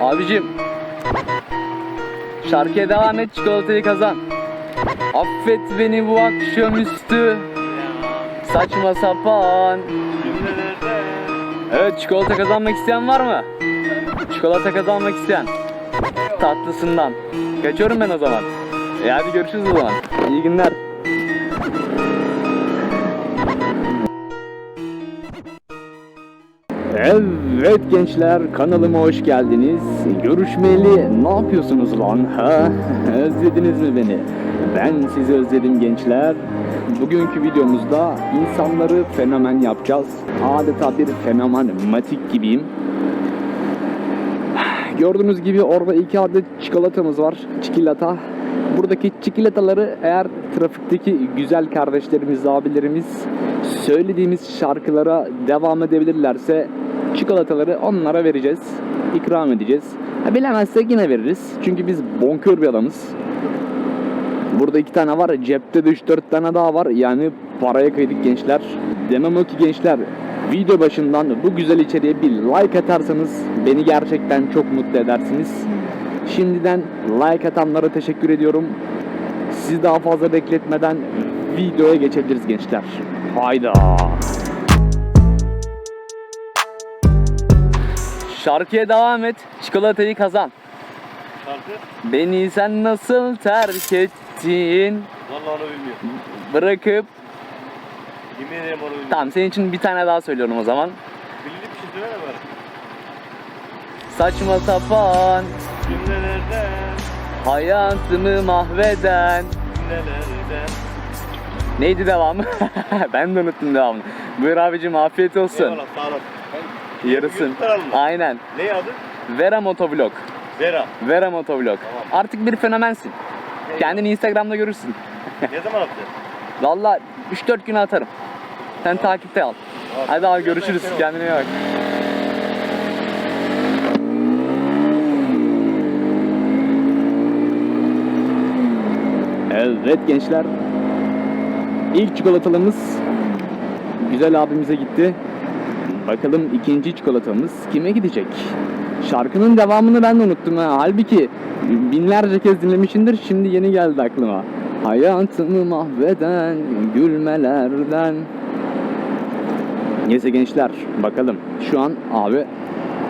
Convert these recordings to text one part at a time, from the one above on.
Abicim. Şarkıya devam et çikolatayı kazan. Affet beni bu akşamüstü. Saçma sapan. Evet çikolata kazanmak isteyen var mı? Çikolata kazanmak isteyen. Tatlısından. Kaçıyorum ben o zaman. E hadi görüşürüz o zaman. İyi günler. Evet gençler kanalıma hoş geldiniz. Görüşmeli ne yapıyorsunuz lan ha? Özlediniz mi beni? Ben sizi özledim gençler. Bugünkü videomuzda insanları fenomen yapacağız. Adeta bir fenomen matik gibiyim. Gördüğünüz gibi orada iki adet çikolatamız var. Çikolata. Buradaki çikolataları eğer trafikteki güzel kardeşlerimiz, abilerimiz söylediğimiz şarkılara devam edebilirlerse çikolataları onlara vereceğiz. ikram edeceğiz. Ha, bilemezsek yine veririz. Çünkü biz bonkör bir adamız. Burada iki tane var. Cepte de 3-4 tane daha var. Yani paraya kıydık gençler. Demem o ki gençler video başından bu güzel içeriğe bir like atarsanız beni gerçekten çok mutlu edersiniz. Şimdiden like atanlara teşekkür ediyorum. Sizi daha fazla bekletmeden videoya geçebiliriz gençler. Hayda. Şarkıya devam et. Çikolatayı kazan. Şarkı? Beni sen nasıl terk ettin? Vallahi onu bilmiyorum. Bırakıp Yemin ederim onu bilmiyorum. Tamam senin için bir tane daha söylüyorum o zaman. Bildiğin bir şey söyleme bari. Saçma sapan Cümlelerden, hayatımı mahveden cümlelerden. Neydi devamı? ben de unuttum devamını. Buyur abicim afiyet olsun. Eyvallah sağ. Ben Yarısın. Mı? Aynen. Ne adı? Vera Motovlog. Vera. Vera Motovlog. Tamam. Artık bir fenomensin. Kendini Instagram'da görürsün. ne zaman atacağız? Valla 3-4 güne atarım. Sen takipte al. Hadi abi görüşürüz. Kendine iyi bak. Evet gençler. İlk çikolatalımız güzel abimize gitti. Bakalım ikinci çikolatamız kime gidecek? Şarkının devamını ben de unuttum ha. Halbuki binlerce kez dinlemişimdir. Şimdi yeni geldi aklıma. Hayatımı mahveden gülmelerden. Neyse gençler bakalım. Şu an abi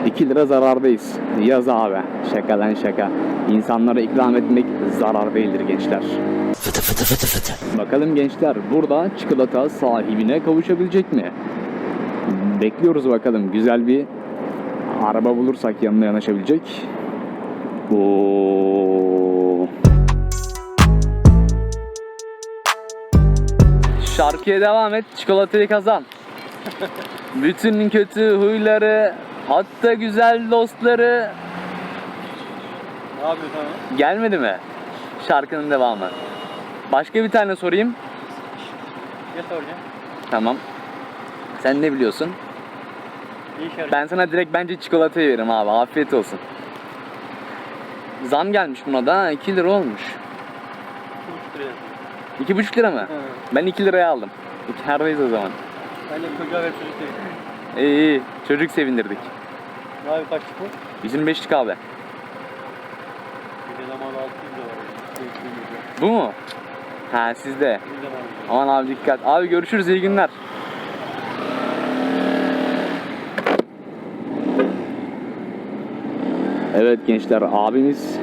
2 lira zarardayız. Yaz abi. Şaka lan şaka. İnsanlara ikram etmek zarar değildir gençler. Bakalım gençler burada çikolata sahibine kavuşabilecek mi? Bekliyoruz bakalım. Güzel bir araba bulursak yanına yanaşabilecek. Oo. Şarkıya devam et, çikolatayı kazan. Bütün kötü huyları, hatta güzel dostları Ne yapıyorsun abi? gelmedi mi? Şarkının devamı. Başka bir tane sorayım. Ne soracağım? Tamam. Sen ne biliyorsun? Ben sana direkt bence çikolatayı veririm abi. Afiyet olsun. Zam gelmiş buna da 2 lira olmuş. İki buçuk lira. 2,5 lira mı? Hı. Ben 2 liraya aldım. Kârdayız o zaman. Ben de çocuğa ver çocuk değil. İyi iyi. Çocuk sevindirdik. Ne abi kaç bu? 125 abi. Bir de zaman 600 lira var. Bu mu? Ha sizde. Bir zaman. Aman abi dikkat. Abi görüşürüz iyi günler. Evet gençler abimiz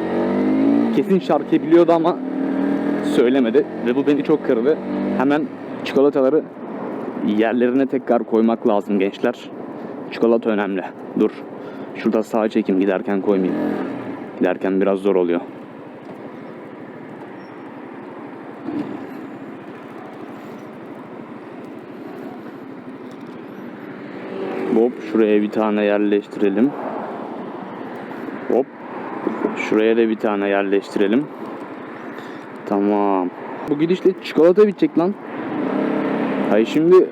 kesin şarkıyı biliyordu ama söylemedi ve bu beni çok kırdı. Hemen çikolataları yerlerine tekrar koymak lazım gençler. Çikolata önemli. Dur. Şurada sağa çekim giderken koymayayım. Giderken biraz zor oluyor. Hop şuraya bir tane yerleştirelim. Hop. Şuraya da bir tane yerleştirelim. Tamam. Bu gidişle çikolata bitecek lan. Hayır şimdi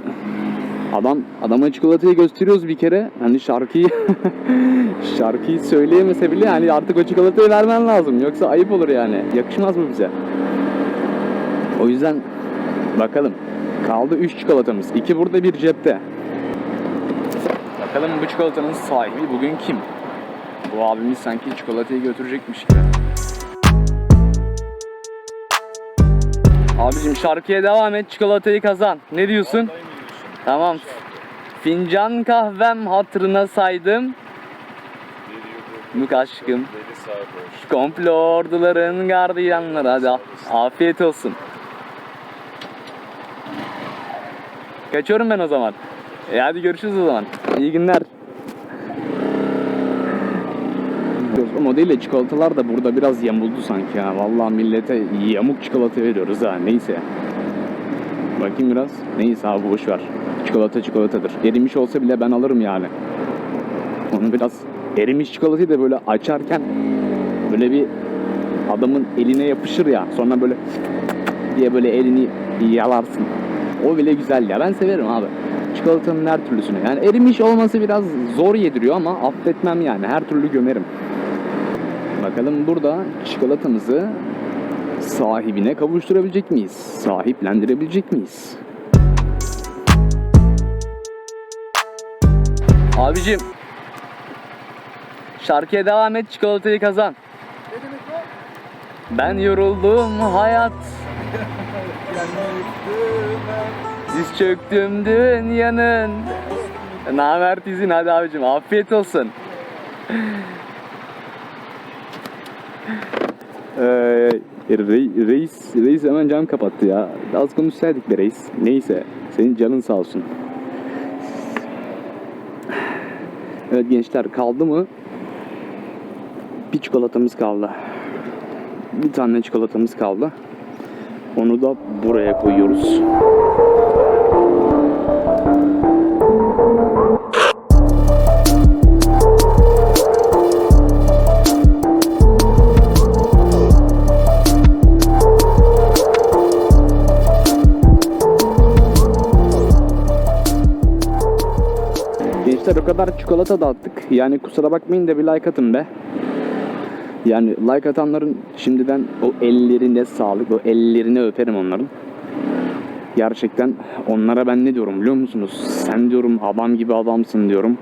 adam adama çikolatayı gösteriyoruz bir kere. Hani şarkıyı şarkıyı söyleyemese bile yani artık o çikolatayı vermen lazım. Yoksa ayıp olur yani. Yakışmaz mı bize? O yüzden bakalım. Kaldı 3 çikolatamız. 2 burada bir cepte. Bakalım bu çikolatanın sahibi bugün kim? Bu abimiz sanki çikolatayı götürecekmiş gibi. Abicim şarkıya devam et, çikolatayı kazan. Ne diyorsun? Tamam. Fincan kahvem hatırına saydım. Mük aşkım. Komplo orduların gardiyanları. Hadi afiyet olsun. Kaçıyorum ben o zaman. E hadi görüşürüz o zaman. İyi günler. O modelle çikolatalar da burada biraz yamuldu sanki ya. Vallahi millete yamuk çikolata veriyoruz ha. Neyse. Bakayım biraz. Neyse abi boş ver. Çikolata çikolatadır. Erimiş olsa bile ben alırım yani. Onu biraz erimiş çikolatayı da böyle açarken böyle bir adamın eline yapışır ya. Sonra böyle diye böyle elini yalarsın. O bile güzel ya. Ben severim abi. Çikolatanın her türlüsünü. Yani erimiş olması biraz zor yediriyor ama affetmem yani. Her türlü gömerim. Bakalım burada çikolatamızı sahibine kavuşturabilecek miyiz? Sahiplendirebilecek miyiz? Abicim Şarkıya devam et çikolatayı kazan. Ben yoruldum hayat. Diz çöktüm dünyanın. Ne haber dizin hadi abicim afiyet olsun. Ee, re- reis, reis hemen cam kapattı ya. Az konuşsaydık be reis. Neyse senin canın sağ olsun. Evet gençler kaldı mı? Bir çikolatamız kaldı. Bir tane çikolatamız kaldı. Onu da buraya koyuyoruz. Kadar çikolata dağıttık. Yani kusura bakmayın da bir like atın be. Yani like atanların şimdiden o ellerine sağlık, o ellerini öperim onların. Gerçekten onlara ben ne diyorum biliyor musunuz? Sen diyorum adam gibi adamsın diyorum.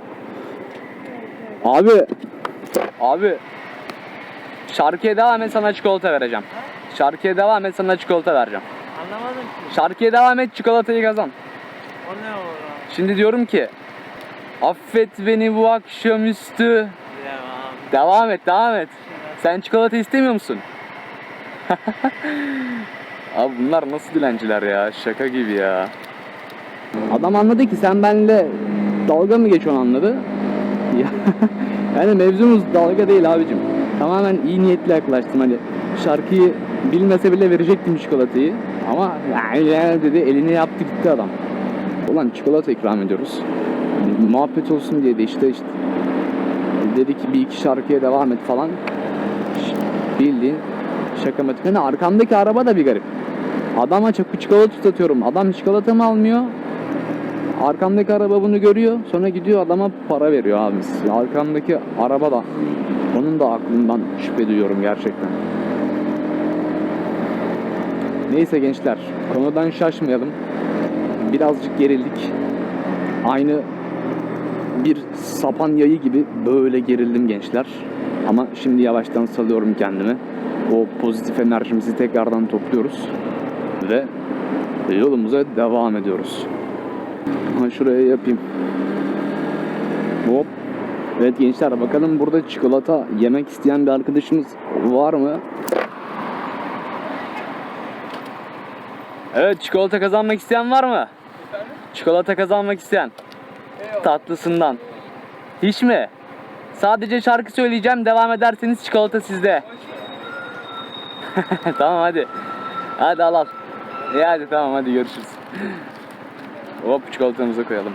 Abi, abi şarkıya devam et sana çikolata vereceğim. Şarkıya devam et sana çikolata vereceğim. Anlamadım ki. Şarkıya devam et çikolatayı kazan. O ne olur abi? Şimdi diyorum ki affet beni bu akşamüstü. Bilemem. Devam et, devam et. Sen çikolata istemiyor musun? Abi bunlar nasıl dilenciler ya? Şaka gibi ya. Adam anladı ki sen benimle dalga mı geçiyorsun anladı. Ya, yani mevzumuz dalga değil abicim. Tamamen iyi niyetli yaklaştım hani şarkıyı bilmese bile verecektim çikolatayı. Ama yani dedi elini yaptı gitti adam. Ulan çikolata ikram ediyoruz. Muhabbet olsun diye de işte işte dedi ki bir iki şarkıya devam et falan. Bildiğin şaka matik. Yani arkamdaki araba da bir garip. Adama çok çikolata tutuyorum. Adam çikolatamı almıyor. Arkamdaki araba bunu görüyor. Sonra gidiyor adama para veriyor abi. Arkamdaki araba da onun da aklından şüphe duyuyorum gerçekten. Neyse gençler, konudan şaşmayalım. Birazcık gerildik. Aynı bir sapan yayı gibi böyle gerildim gençler. Ama şimdi yavaştan salıyorum kendimi. O pozitif enerjimizi tekrardan topluyoruz. Ve yolumuza devam ediyoruz. Ha şuraya yapayım. Hop. Evet gençler bakalım burada çikolata yemek isteyen bir arkadaşımız var mı? Evet çikolata kazanmak isteyen var mı? Çikolata kazanmak isteyen. Tatlısından. Hiç mi? Sadece şarkı söyleyeceğim. Devam ederseniz çikolata sizde. tamam hadi. Hadi al al. İyi hadi tamam hadi görüşürüz. Hop çikolatamızı koyalım.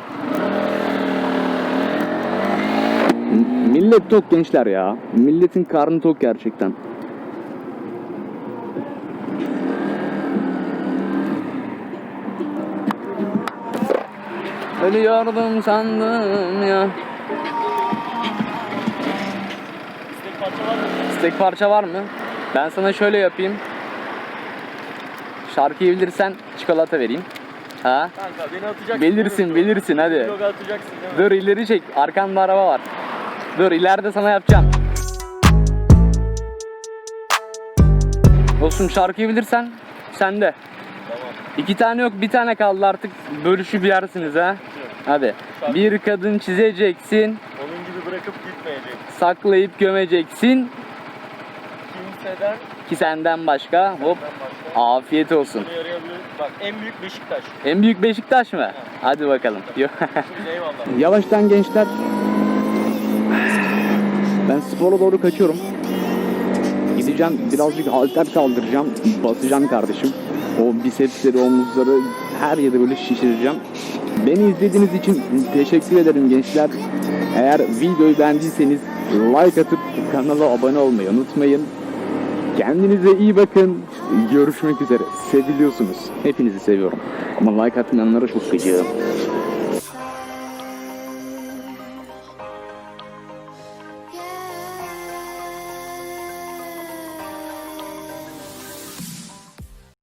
Millet tok gençler ya. Milletin karnı tok gerçekten. Ölüyordum sandım ya. İstek parça var mı? İstek parça var mı? Ben sana şöyle yapayım. Şarkıyı bilirsen çikolata vereyim. Ha? Kanka beni atacaksın. Bilirsin, bilirsin hadi. Vlog atacaksın Dur ileri çek. Arkanda araba var. Dur ileride sana yapacağım. Dostum şarkıyı bilirsen sende. İki tane yok bir tane kaldı artık bölüşüp yersiniz ha. Hadi. Bir kadın çizeceksin, Onun gibi bırakıp gitmeyecek. saklayıp gömeceksin Kimseden ki senden başka. Hop ben başka. afiyet olsun. Bak en büyük Beşiktaş. En büyük Beşiktaş mı? Hadi bakalım. Eyvallah. Yavaştan gençler. Ben spora doğru kaçıyorum. Gideceğim birazcık halter kaldıracağım. Basacağım kardeşim. O bisepsleri, omuzları her yeri böyle şişireceğim. Beni izlediğiniz için teşekkür ederim gençler. Eğer videoyu beğendiyseniz like atıp kanala abone olmayı unutmayın. Kendinize iyi bakın. Görüşmek üzere. Seviliyorsunuz. Hepinizi seviyorum. Ama like atmayanlara çok gıcığım.